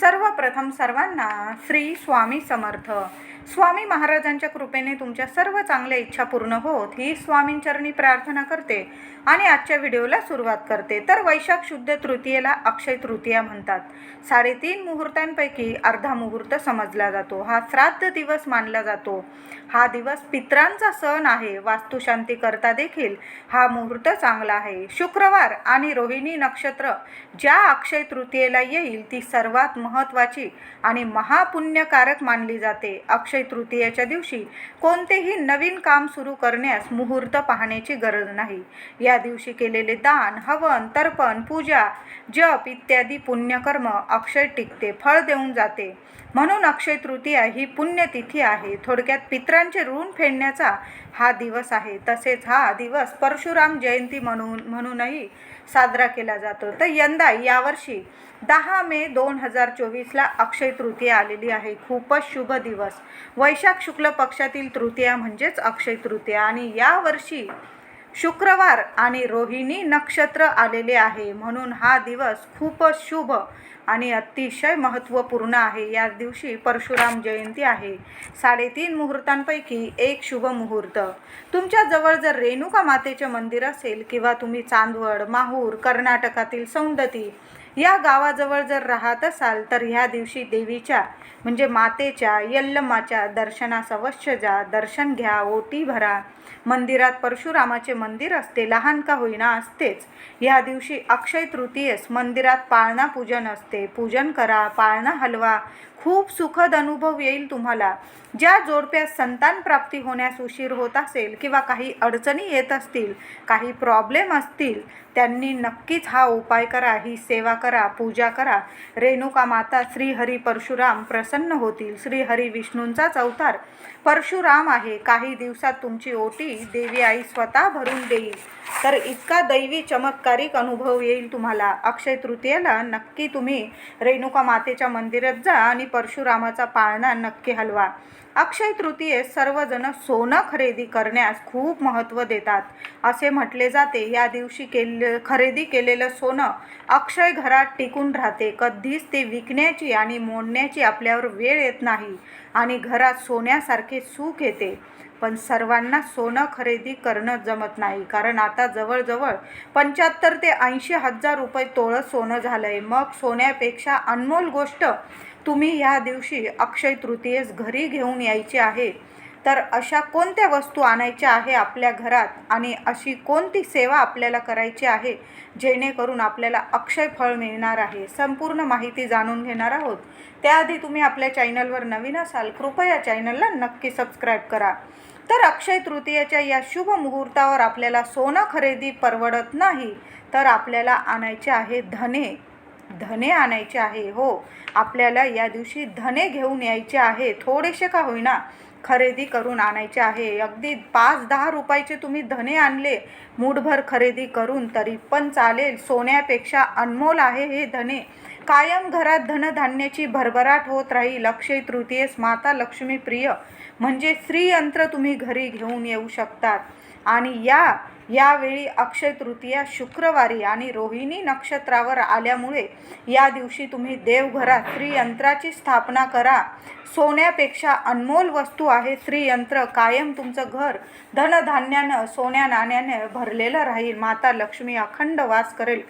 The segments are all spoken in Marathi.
सर्वप्रथम सर्वांना श्री स्वामी समर्थ. स्वामी महाराजांच्या कृपेने तुमच्या सर्व चांगल्या इच्छा पूर्ण होत ही स्वामींचरणी प्रार्थना करते आणि आजच्या व्हिडिओला सुरुवात करते. तर वैशाख शुद्ध तृतीयेला अक्षय तृतीया म्हणतात. साडेतीन मुहूर्तांपैकी अर्धा मुहूर्त समजला जातो. हा श्राद्ध दिवस मानला जातो. हा दिवस पित्रांचा सण आहे. वास्तुशांती करता देखील हा मुहूर्त चांगला आहे. शुक्रवार आणि रोहिणी नक्षत्र ज्या अक्षय तृतीयेला येईल ती सर्वात महत्त्वाची आणि महापुण्यकारक मानली जाते. अक्षय तृतीयेच्या दिवशी कोणतेही नवीन काम सुरू करण्यास मुहूर्त पाहण्याची गरज नाही. या दिवशी केलेले दान हवन तर्पण पूजा जप इत्यादी पुण्यकर्म अक्षय टिकते फळ देऊन जाते. म्हणून अक्षय तृतीया ही पुण्यतिथी आहे. थोडक्यात पित्रांचे ऋण फेडण्याचा हा दिवस आहे. तसेच हा दिवस परशुराम जयंती म्हणून म्हणूनही साजरा केला जातो. तर यंदा यावर्षी दहा मे दोन हजार चोवीसला अक्षय तृतीया आलेली आहे. खूपच शुभ दिवस. वैशाख शुक्ल पक्षातील तृतीया म्हणजेच अक्षय तृतीया. आणि यावर्षी शुक्रवार आणि रोहिणी नक्षत्र आलेले आहे. म्हणून हा दिवस खूपच शुभ आणि अतिशय महत्त्वपूर्ण आहे. या दिवशी परशुराम जयंती आहे. साडेतीन मुहूर्तांपैकी एक शुभ मुहूर्त. तुमच्याजवळ जर रेणुका मातेचे मंदिर असेल किंवा तुम्ही चांदवड माहूर कर्नाटकातील सौंदती या गावाजवळ जर राहत असाल तर ह्या दिवशी देवीच्या म्हणजे मातेच्या यल्लमाच्या दर्शनास अवश्य जा. दर्शन घ्या ओटी भरा. मंदिरात परशुरामाचे मंदिर असते लहान का होईना असतेच. ह्या दिवशी अक्षय तृतीयेस मंदिरात पाळणा पूजन असते. पूजन करा पाळणा हलवा. खूप सुखद अनुभव येईल तुम्हाला. ज्या जोडप्यास संतान प्राप्ती होण्यास उशीर होत असेल किंवा काही अडचणी येत असतील काही प्रॉब्लेम असतील त्यांनी नक्कीच हा उपाय करा ही सेवा करा पूजा करा. रेणुका माता श्रीहरी परशुराम प्रसन्न होतील. श्रीहरी विष्णूंचाच अवतार. परशुराम आहे. काही दिवसात तुमची ओटी देवी आई स्वतः भरून देईल. तर इतका दैवी चमत्कारिक अनुभव येईल तुम्हाला. अक्षय तृतीयेला नक्की तुम्ही रेणुका मातेच्या मंदिरात जा आणि परशुरामाचा पाळणा नक्की हलवा. अक्षय तृतीयेस सर्वजण सोनं खरेदी करण्यास खूप महत्त्व देतात. असे म्हटले जाते. या दिवशी केले खरेदी केलेलं सोनं अक्षय घरात टिकून राहते. कधीच ते विकण्याची आणि मोडण्याची आपल्यावर वेळ येत नाही आणि घरात सोन्यासारखे सुख येते. पण सर्वांना सोनं खरेदी करणं जमत नाही. कारण आता जवळजवळ पंच्याहत्तर ते ऐंशी हजार रुपये तोळं सोनं झालं आहे मग सोन्यापेक्षा अनमोल गोष्ट तुम्ही ह्या दिवशी अक्षय तृतीयेस घरी घेऊन यायचे आहे तर अशा कोणत्या वस्तू आणायच्या आहे आपल्या घरात आणि अशी कोणती सेवा आपल्याला करायची आहे जेणेकरून आपल्याला अक्षय फळ मिळणार आहे? संपूर्ण माहिती जाणून घेणार आहोत. त्याआधी तुम्ही आपल्या चॅनलवर नवीन असाल कृपया चॅनलला नक्की सबस्क्राईब करा. तर अक्षय तृतीयेच्या या शुभ मुहूर्तावर आपल्याला सोनं खरेदी परवडत नाही तर आपल्याला आणायचे आहे धने. धने आणायचे आहे. हो आपल्याला या दिवशी धने घेऊन यायचे आहे. थोडेसे का होईना खरेदी करून आणायचे आहे. अगदी पाच दहा रुपयाचे तुम्ही धने आणले मूठभर खरेदी करून तरी पण चालेल. सोन्यापेक्षा अनमोल आहे हे धने. कायम घरात धनधान्याची भरभराट होत राहील अक्षय तृतीयेस माता लक्ष्मी प्रिय म्हणजे श्रीयंत्र तुम्ही घरी घेऊन येऊ शकतात. आणि या यावेळी अक्षय तृतीया शुक्रवारी आणि रोहिणी नक्षत्रावर आल्यामुळे या दिवशी तुम्ही देवघरात श्रीयंत्राची स्थापना करा. सोन्यापेक्षा अनमोल वस्तू आहे श्रीयंत्र कायम तुमचं घर धनधान्यानं सोन्या नाण्याने भरलेलं राहील. माता लक्ष्मी अखंड वास करेल.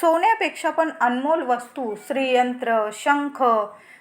सोन्यापेक्षा पण अनमोल वस्तू श्रीयंत्र शंख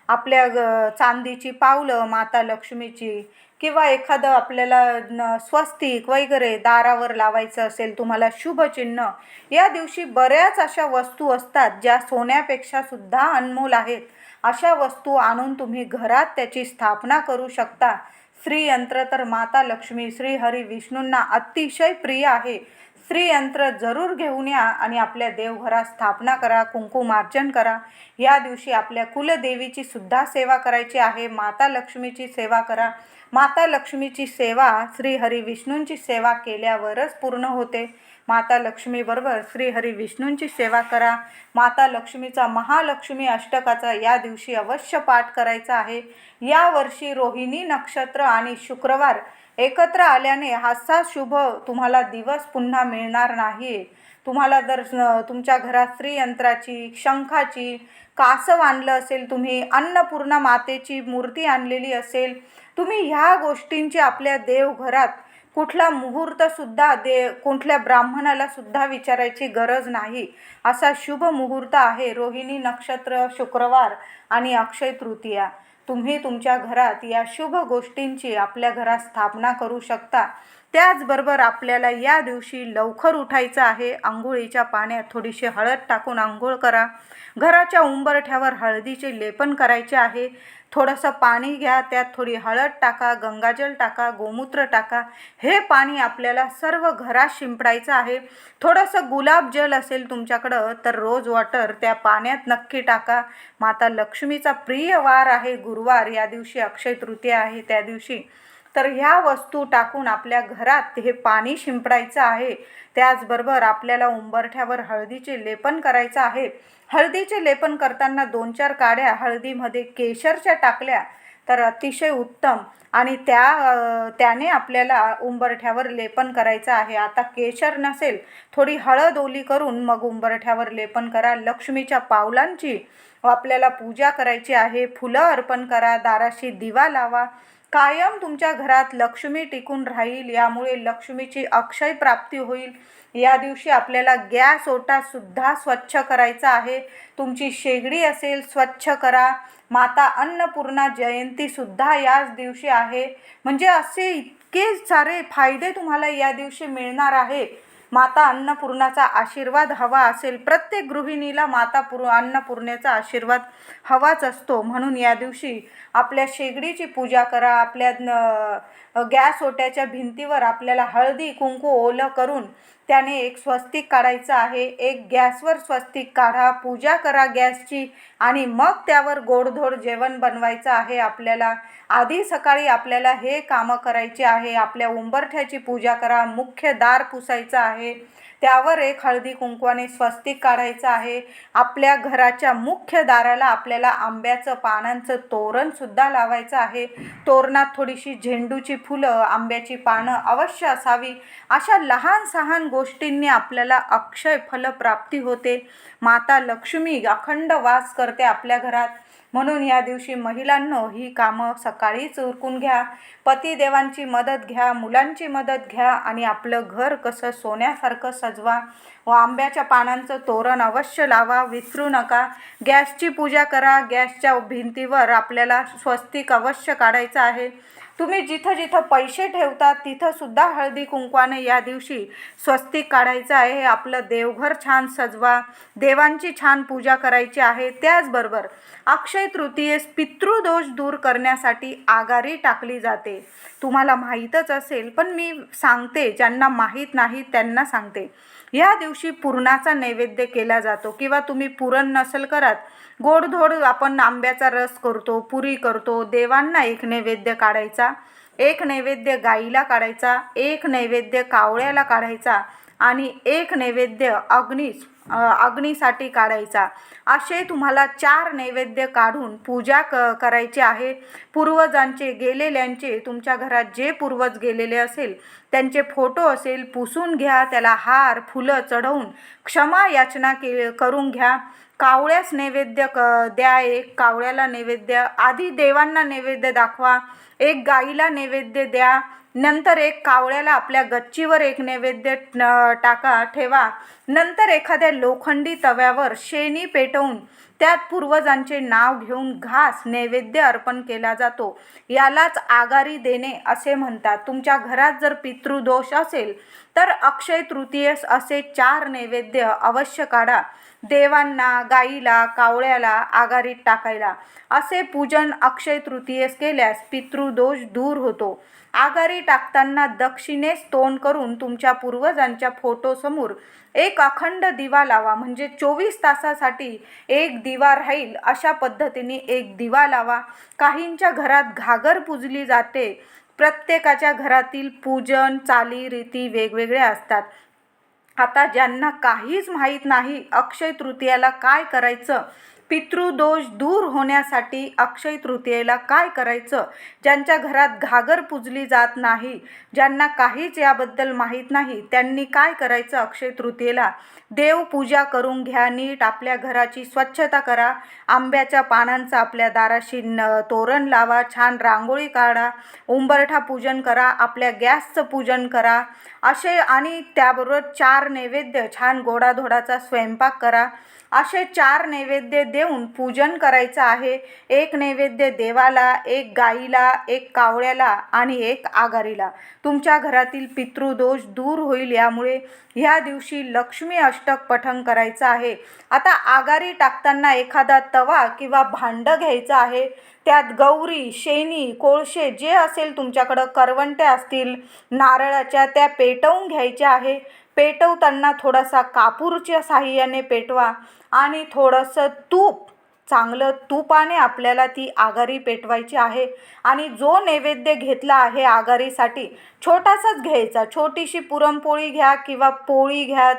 आपल्या ग- चांदीची पावलं माता लक्ष्मीची किंवा एखादं आपल्याला न स्वस्तिक वगैरे दारावर लावायचं असेल तुम्हाला शुभचिन्ह या दिवशी बऱ्याच अशा वस्तू असतात ज्या सोन्यापेक्षा सुद्धा अनमोल आहेत. अशा वस्तू आणून तुम्ही घरात त्याची स्थापना करू शकता. श्रीयंत्र तर माता लक्ष्मी श्रीहरी विष्णूंना अतिशय प्रिय आहे. श्रीयंत्र जरूर घेऊन या आणि आपल्या देवघरात स्थापना करा कुंकुमार्चन करा. या दिवशी आपल्या कुलदेवीची सुद्धा सेवा करायची आहे. माता लक्ष्मीची सेवा करा. माता लक्ष्मीची सेवा श्रीहरी विष्णूंची सेवा केल्यावरच पूर्ण होते. माता लक्ष्मीबरोबर श्रीहरी विष्णूंची सेवा करा. माता लक्ष्मीचा महालक्ष्मी अष्टकाचा या दिवशी अवश्य पाठ करायचा आहे. यावर्षी रोहिणी नक्षत्र आणि शुक्रवार एकत्र आल्याने हाचा शुभ तुम्हाला दिवस पुन्हा मिळणार नाही तुम्हाला जर तुमच्या घरात श्रीयंत्राची शंखाची कासव आणलं असेल तुम्ही अन्नपूर्णा मातेची मूर्ती आणलेली असेल तुम्ही ह्या गोष्टींची आपल्या देवघरात कुठला मुहूर्तसुद्धा दे कुठल्या ब्राह्मणाला सुद्धा विचारायची गरज नाही. असा शुभ मुहूर्त आहे रोहिणी नक्षत्र शुक्रवार आणि अक्षय तृतीया. तुम्ही तुमच्या घरात या शुभ गोष्टींची आपल्या घरात स्थापना करू शकता. त्याचबरोबर आपल्याला या दिवशी लवकर उठायचं आहे. आंघोळीच्या पाण्यात थोडीशी हळद टाकून आंघोळ करा. घराच्या उंबरठ्यावर हळदीचे लेपन करायचे आहे. थोडंसं पाणी घ्या त्यात थोडी हळद टाका गंगाजल टाका गोमूत्र टाका. हे पाणी आपल्याला सर्व घरात शिंपडायचं आहे. थोडंसं गुलाबजल असेल तुमच्याकडं तर रोज वॉटर त्या पाण्यात नक्की टाका. माता लक्ष्मीचा प्रिय वार आहे गुरुवार. या दिवशी अक्षय तृतीया आहे. त्या दिवशी तर ह्या वस्तू टाकून आपल्या घरात हे पाणी शिंपडायचं आहे. त्याचबरोबर आपल्याला उंबरठ्यावर हळदीचे लेपन करायचं आहे. हळदीचे लेपन करताना दोन चार काड्या हळदीमध्ये केशरच्या टाकल्या तर अतिशय उत्तम. आणि त्या त्याने आपल्याला उंबरठ्यावर लेपन करायचं आहे. आता केशर नसेल थोडी हळद ओली करून मग उंबरठ्यावर लेपन करा. लक्ष्मीच्या पावलांची आपल्याला पूजा करायची आहे. फुलं अर्पण करा. दाराशी दिवा लावा. कायम तुमच्या घरात लक्ष्मी टिकून राहील यामुळे लक्ष्मीची अक्षय प्राप्ती होईल. या दिवशी आपल्याला गॅस ओटासुद्धा स्वच्छ करायचा आहे. तुमची शेगडी असेल स्वच्छ करा. माता अन्नपूर्णा जयंतीसुद्धा याच दिवशी आहे. म्हणजे असे इतके सारे फायदे तुम्हाला या दिवशी मिळणार आहे. माता अन्नपूर्णाचा आशीर्वाद हवा असेल. प्रत्येक गृहिणीला माता पूर अन्नपूर्णेचा आशीर्वाद हवाच असतो. म्हणून या दिवशी आपल्या शेगडीची पूजा करा. आपल्या न- गॅस ओट्याच्या भिंतीवर आपल्याला हळदी कुंकू ओलं करून त्याने एक स्वस्तिक काढायचं आहे. एक गॅसवर स्वस्तिक काढा. पूजा करा गॅसची आणि मग त्यावर गोडधोड जेवण बनवायचं आहे. आपल्याला आधी सकाळी आपल्याला हे कामं करायची आहे. आपल्या उंबरठ्याची पूजा करा. मुख्य दार पुसायचं आहे. त्यावर एक हळदी कुंकवाने स्वस्तिक काढायचं आहे. आपल्या घराच्या मुख्य दाराला आपल्याला आंब्याचं पानांचं तोरणसुद्धा लावायचं आहे. तोरणात थोडीशी झेंडूची फुलं आंब्याची पानं अवश्य असावी. अशा लहान सहान गोष्टींनी आपल्याला अक्षय फलप्राप्ती होते. माता लक्ष्मी अखंड वास करते आपल्या घरात. म्हणून या दिवशी महिलांनो ही कामं सकाळीच उरकून घ्या. पतिदेवांची मदत घ्या मुलांची मदत घ्या आणि आपलं घर कसं सोन्यासारखं सजवा. व आंब्याच्या पानांचं तोरण अवश्य लावा विसरू नका. गॅसची पूजा करा गॅसच्या भिंतीवर आपल्याला स्वस्तिक अवश्य काढायचं आहे. तुम्ही जिथं जिथं पैसे ठेवता तिथं सुद्धा हळदी कुंकवाने या दिवशी स्वस्तिक काढायचं आहे. आपलं देवघर छान सजवा देवांची छान पूजा करायची आहे. त्याचबरोबर अक्षय तृतीयेस पितृदोष दूर करण्यासाठी आघारी टाकली जाते. तुम्हाला माहीतच असेल पण मी सांगते ज्यांना माहीत नाही त्यांना सांगते. या दिवशी पुरणाचा नैवेद्य केला जातो किंवा तुम्ही पुरण नसेल करत गोडधोड आपण आंब्याचा रस करतो पुरी करतो देवांना एक नैवेद्य काढायचा एक नैवेद्य गाईला काढायचा एक नैवेद्य कावळ्याला काढायचा आणि एक नैवेद्य अग्नीस अग्नीसाठी काढायचा. असे तुम्हाला चार नैवेद्य काढून पूजा क करायची आहे. पूर्वजांचे गेलेल्यांचे तुमच्या घरात जे पूर्वज गेलेले असेल त्यांचे फोटो असेल पुसून घ्या त्याला हार फुलं चढवून क्षमा याचना के करून घ्या. कावळ्यास नैवेद्य क द्या एक कावळ्याला नैवेद्य आधी देवांना नैवेद्य दाखवा. एक गाईला नैवेद्य द्या. नंतर एक कावळ्याला आपल्या गच्चीवर एक नैवेद्य टाका ठेवा. नंतर एखाद्या लोखंडी तव्यावर शेणी पेटवून त्यात पूर्वजांचे नाव घेऊन घास नैवेद्य अर्पण केला जातो. यालाच आगारी देणे असे म्हणतात. तुमच्या घरात जर पितृदोष असेल तर अक्षय तृतीयस असे चार नैवेद्य अवश्य काढा. देवांना गाईला कावळ्याला आगारीत टाकायला. असे पूजन अक्षय तृतीयेस केल्यास पितृदोष दूर होतो. आगारी टाकताना दक्षिणेस तोंड करून तुमच्या पूर्वजांच्या फोटोसमोर एक अखंड दिवा लावा. म्हणजे चोवीस तासासाठी एक दिवा राहील अशा पद्धतीने एक दिवा लावा. काहींच्या घरात घागर पूजली जाते. प्रत्येकाच्या घरातील पूजन चाली रीती वेगवेगळ्या असतात. आता ज्यांना काहीच माहीत नाही अक्षय तृतीयाला काय करायचं? पितृदोष दूर होण्यासाठी अक्षय तृतीयेला काय करायचं? ज्यांच्या घरात घागर पूजली जात नाही ज्यांना काहीच याबद्दल माहीत नाही त्यांनी काय करायचं अक्षय तृतीयेला? देवपूजा करून घ्या नीट आपल्या घराची स्वच्छता करा आंब्याच्या पानांचं आपल्या दाराशी न तोरण लावा छान रांगोळी काढा उंबरठा पूजन करा आपल्या गॅसचं पूजन करा असे आणि त्याबरोबर चार नैवेद्य छान गोडाधोडाचा स्वयंपाक करा असे चार नैवेद्य देऊन पूजन करायचं आहे. एक नैवेद्य देवाला एक गाईला एक कावळ्याला आणि एक आघारीला तुमच्या घरातील पितृदोष दूर होईल यामुळे ह्या दिवशी लक्ष्मी अष्टक पठण करायचं आहे. आता आगारी टाकताना एखादा तवा किंवा भांडं घ्यायचं आहे. त्यात गौरी शेणी कोळशे जे असेल तुमच्याकडं करवंट्या असतील नारळाच्या त्या पेटवून घ्यायच्या आहे. पेटवताना थोडासा कापूरच्या साहाय्याने पेटवा आणि थोडंसं तूप चांगलं तुपाने आपल्याला ती आघारी पेटवायची आहे. आणि जो नैवेद्य घेतला आहे आघारीसाठी छोटासाच घ्यायचा. छोटीशी पुरणपोळी घ्या किंवा पोळी घ्या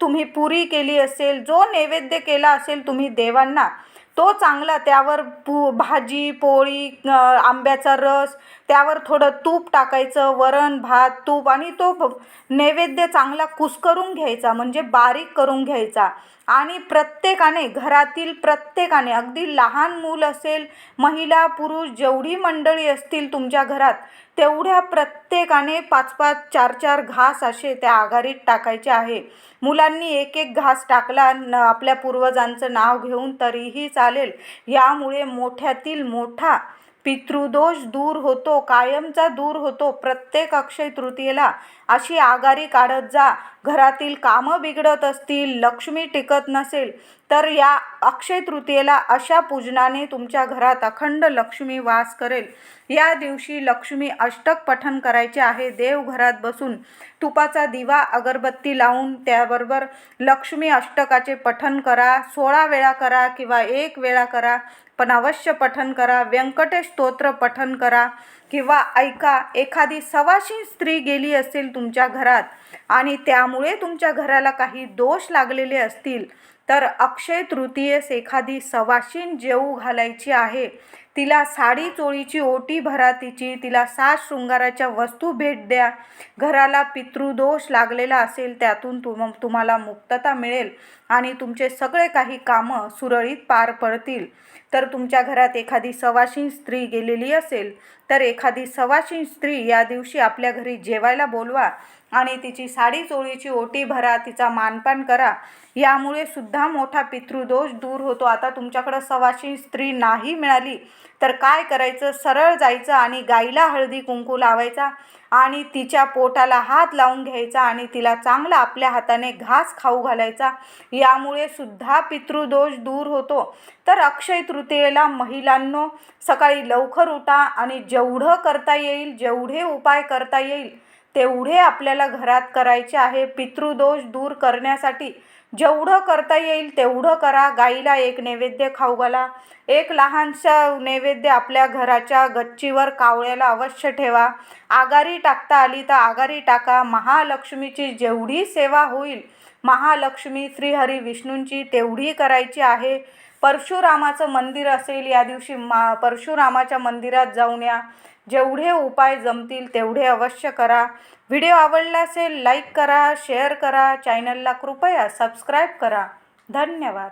तुम्ही पुरी केली असेल जो नैवेद्य केला असेल तुम्ही देवांना तो चांगला त्यावर पू भाजी पोळी आंब्याचा रस त्यावर थोडं तूप टाकायचं वरण भात तूप आणि तो नैवेद्य चांगला कुस्करून घ्यायचा म्हणजे बारीक करून घ्यायचा. आणि प्रत्येकाने घरातील प्रत्येकाने अगदी लहान मूल असेल महिला पुरुष जेवढी मंडळी असतील तुमच्या घरात तेवढ्या प्रत्येकाने पाच पाच चार चार घास असे त्या आघाडीत टाकायचे आहे. मुलांनी एक एक घास टाकला न आपल्या पूर्वजांचं नाव घेऊन तरीही चालेल. यामुळे मोठ्यातील मोठा पितृदोष दूर होतो कायमचा दूर होतो प्रत्येक अक्षय तृतीयेला अशी आगारी काढत जा. घरातील कामं बिघडत असतील लक्ष्मी टिकत नसेल तर या अक्षय तृतीयेला अशा पूजनाने तुमच्या घरात अखंड लक्ष्मी वास करेल. या दिवशी लक्ष्मी अष्टक पठण करायचे आहे. देवघरात बसून तुपाचा दिवा अगरबत्ती लावून त्याबरोबर लक्ष्मी अष्टकाचे पठण करा. सोळा वेळा करा किंवा एक वेळा करा पण अवश्य पठण करा. व्यंकटेश स्तोत्र पठण करा किंवा ऐका एखादी सवाशी स्त्री गेली असेल तुमच्या घरात आणि त्यामुळे तुमच्या घराला काही दोष लागलेले असतील तर अक्षय तृतीयेस एखादी सवाशीन जेऊ घालायची आहे. तिला साडी चोळीची ओटी भरा तिची. तिला साज शृंगाराच्या वस्तू भेट द्या. घराला पितृदोष लागलेला असेल त्यातून तुम तुम्हाला मुक्तता मिळेल आणि तुमचे सगळे काही कामं सुरळीत पार पडतील. तर तुमच्या घरात एखादी सवाशीन स्त्री गेलेली असेल तर एखादी सवाशीन स्त्री या दिवशी आपल्या घरी जेवायला बोलवा. आणि तिची साडी चोळीची ओटी भरा तिचा मानपान करा. यामुळे सुद्धा मोठा पितृदोष दूर होतो. आता तुमच्याकडं सवाशी स्त्री नाही मिळाली तर काय करायचं? सरळ जायचं आणि गाईला हळदी कुंकू लावायचा आणि तिच्या पोटाला हात लावून घ्यायचा आणि तिला चांगला आपल्या हाताने घास खाऊ घालायचा. यामुळे सुद्धा पितृदोष दूर होतो. तर अक्षय तृतीयेला महिलांनो सकाळी लवकर उठा आणि जेवढं करता येईल जेवढे उपाय करता येईल तेवढे आपल्याला घरात करायचे आहे. पितृदोष दूर करण्यासाठी जेवढं करता येईल तेवढं करा. गाईला एक नैवेद्य खाऊ घाला. एक लहानसा नैवेद्य आपल्या घराच्या गच्चीवर कावळ्याला अवश्य ठेवा. आगारी टाकता आली तर आगारी टाका. महालक्ष्मीची जेवढी सेवा होईल महालक्ष्मी श्रीहरी विष्णूंची तेवढी करायची आहे. परशुरामाचं मंदिर असेल या दिवशी मा परशुरामाच्या मंदिरात जाऊन या. जेवढे उपाय जमतील तेवढे अवश्य करा. व्हिडिओ आवडला असेल लाईक करा शेअर करा. चॅनलला कृपया सबस्क्राईब करा. धन्यवाद.